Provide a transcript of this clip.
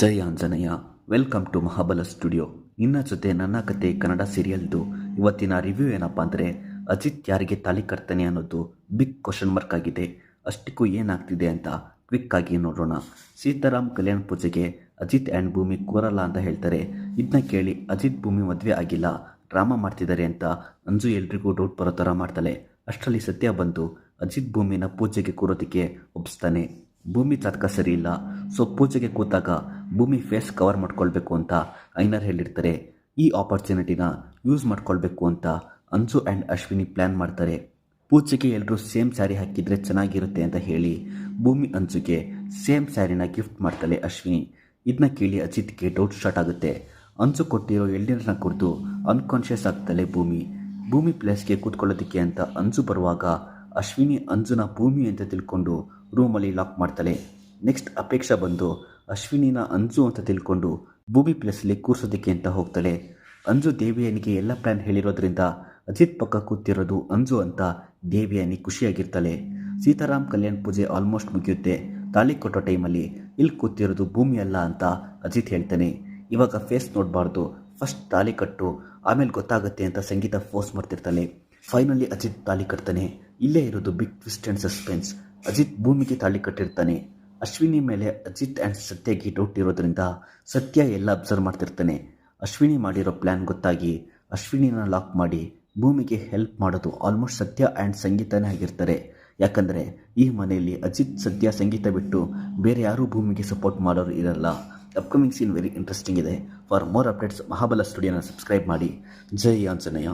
Jai Anjaneya. Welcome to Mahabala studio. ನಿನ್ನ ಜೊತೆ ನನ್ನ ಕತೆ ಕನ್ನಡ ಸೀರಿಯಲ್ದು ಇವತ್ತಿನ ರಿವ್ಯೂ ಏನಪ್ಪ ಅಂದರೆ, ಅಜಿತ್ ಯಾರಿಗೆ ತಾಲಿ ಕಟ್ತಾನೆ ಅನ್ನೋದು ಬಿಗ್ ಕ್ವಶನ್ ಮಾರ್ಕ್ ಆಗಿದೆ. ಅಷ್ಟಕ್ಕೂ ಏನಾಗ್ತಿದೆ ಅಂತ ಕ್ವಿಕ್ ಆಗಿ ನೋಡೋಣ. ಸೀತಾರಾಮ್ ಕಲ್ಯಾಣ ಪೂಜೆಗೆ ಅಜಿತ್ ಆ್ಯಂಡ್ ಭೂಮಿ ಕೂರಲ್ಲ ಅಂತ ಹೇಳ್ತಾರೆ. ಇದನ್ನ ಕೇಳಿ ಅಜಿತ್ ಭೂಮಿ ಮದುವೆ ಆಗಿಲ್ಲ ಡ್ರಾಮಾ ಮಾಡ್ತಿದ್ದಾರೆ ಅಂತ ಅಂಜು ಎಲ್ರಿಗೂ ಡೌಟ್ ಬರೋ ಥರ ಮಾಡ್ತಾಳೆ. ಅಷ್ಟರಲ್ಲಿ ಸತ್ಯ ಬಂದು ಅಜಿತ್ ಭೂಮಿನ ಪೂಜೆಗೆ ಕೂರೋದಕ್ಕೆ ಒಪ್ಪಿಸ್ತಾನೆ ಭೂಮಿ ಜಾತಕ ಸರಿ ಇಲ್ಲ. ಸೊ ಪೂಜೆಗೆ ಕೂತಾಗ ಭೂಮಿ ಫೇಸ್ ಕವರ್ ಮಾಡ್ಕೊಳ್ಬೇಕು ಅಂತ ಐನರ್ ಹೇಳಿರ್ತಾರೆ. ಈ ಆಪರ್ಚುನಿಟಿನ ಯೂಸ್ ಮಾಡ್ಕೊಳ್ಬೇಕು ಅಂತ ಅಂಜು ಆ್ಯಂಡ್ ಅಶ್ವಿನಿ ಪ್ಲ್ಯಾನ್ ಮಾಡ್ತಾರೆ. ಪೂಜೆಗೆ ಎಲ್ಲರೂ ಸೇಮ್ ಸ್ಯಾರಿ ಹಾಕಿದರೆ ಚೆನ್ನಾಗಿರುತ್ತೆ ಅಂತ ಹೇಳಿ ಭೂಮಿ ಅಂಜುಗೆ ಸೇಮ್ ಸ್ಯಾರಿನ ಗಿಫ್ಟ್ ಮಾಡ್ತಾಳೆ ಅಶ್ವಿನಿ. ಇದನ್ನ ಕೇಳಿ ಅಜಿತ್ಗೆ ಡೌಟ್ ಸ್ಟಾರ್ಟ್ ಆಗುತ್ತೆ. ಅಂಜು ಕೊಟ್ಟಿರೋ ಎಳ್ನೀರನ್ನ ಕುಡಿದು ಅನ್ಕಾನ್ಷಿಯಸ್ ಆಗ್ತಾಳೆ ಭೂಮಿ. ಭೂಮಿ ಪ್ಲೇಸ್ಗೆ ಕೂತ್ಕೊಳ್ಳೋದಕ್ಕೆ ಅಂತ ಅಂಜು ಬರುವಾಗ ಅಶ್ವಿನಿ ಅಂಜುನ ಭೂಮಿ ಅಂತ ತಿಳ್ಕೊಂಡು ರೂಮಲ್ಲಿ ಲಾಕ್ ಮಾಡ್ತಾಳೆ. ನೆಕ್ಸ್ಟ್ ಅಪೇಕ್ಷಾ ಬಂದು, ಅಶ್ವಿನಿನ ಅಂಜು ಅಂತ ತಿಳ್ಕೊಂಡು ಭೂಮಿ ಪ್ಲೇಸಲ್ಲಿ ಕೂರ್ಸೋದಕ್ಕೆ ಅಂತ ಹೋಗ್ತಾಳೆ. ಅಂಜು ದೇವಿಯನಿಗೆ ಎಲ್ಲ ಪ್ಲ್ಯಾನ್ ಹೇಳಿರೋದ್ರಿಂದ ಅಜಿತ್ ಪಕ್ಕ ಕೂತಿರೋದು ಅಂಜು ಅಂತ ದೇವಿಯಾನಿ ಖುಷಿಯಾಗಿರ್ತಾಳೆ. ಸೀತಾರಾಮ್ ಕಲ್ಯಾಣ್ ಪೂಜೆ ಆಲ್ಮೋಸ್ಟ್ ಮುಗಿಯುತ್ತೆ. ತಾಳಿ ಕೊಟ್ಟೋ ಟೈಮಲ್ಲಿ ಇಲ್ಲಿ ಕೂತಿರೋದು ಭೂಮಿ ಅಲ್ಲ ಅಂತ ಅಜಿತ್ ಹೇಳ್ತಾನೆ. ಇವಾಗ ಫೇಸ್ ನೋಡಬಾರ್ದು. ಫಸ್ಟ್ ತಾಳಿ ಕಟ್ಟು, ಆಮೇಲೆ ಗೊತ್ತಾಗುತ್ತೆ ಅಂತ ಸಂಗೀತ ಫೋರ್ಸ್ ಮಾಡ್ತಿರ್ತಾಳೆ. ಫೈನಲಿ ಅಜಿತ್ ತಾಳಿ ಕಟ್ತಾನೆ. ಇಲ್ಲೇ ಇರೋದು big twist and suspense Ajith ಭೂಮಿಗೆ ತಾಳಿ ಕಟ್ಟಿರ್ತಾನೆ. ಅಶ್ವಿನಿ ಮೇಲೆ ಅಜಿತ್ ಆ್ಯಂಡ್ ಸತ್ಯ ಗೀಟ್ ಔಟ್ ಇರೋದ್ರಿಂದ ಸತ್ಯ ಎಲ್ಲ ಅಬ್ಸರ್ವ್ ಮಾಡ್ತಿರ್ತಾನೆ. ಅಶ್ವಿನಿ ಮಾಡಿರೋ ಪ್ಲ್ಯಾನ್ ಗೊತ್ತಾಗಿ ಅಶ್ವಿನಿನ ಲಾಕ್ ಮಾಡಿ ಭೂಮಿಗೆ ಹೆಲ್ಪ್ ಮಾಡೋದು ಆಲ್ಮೋಸ್ಟ್ ಸತ್ಯ ಆ್ಯಂಡ್ ಸಂಗೀತನೇ ಆಗಿರ್ತಾರೆ. ಯಾಕಂದರೆ ಈ ಮನೆಯಲ್ಲಿ ಅಜಿತ್, ಸತ್ಯ, ಸಂಗೀತ ಬಿಟ್ಟು ಬೇರೆ ಯಾರೂ ಭೂಮಿಗೆ ಸಪೋರ್ಟ್ ಮಾಡೋರು ಇರಲ್ಲ. ಅಪ್ಕಮಿಂಗ್ ಸೀನ್ ವೆರಿ ಇಂಟ್ರೆಸ್ಟಿಂಗ್ ಇದೆ. ಫಾರ್ ಮೋರ್ ಅಪ್ಡೇಟ್ಸ್ ಮಹಾಬಲ ಸ್ಟುಡಿಯೋನ ಸಬ್ಸ್ಕ್ರೈಬ್ ಮಾಡಿ. ಜೈ ಆಂಜನೇಯ.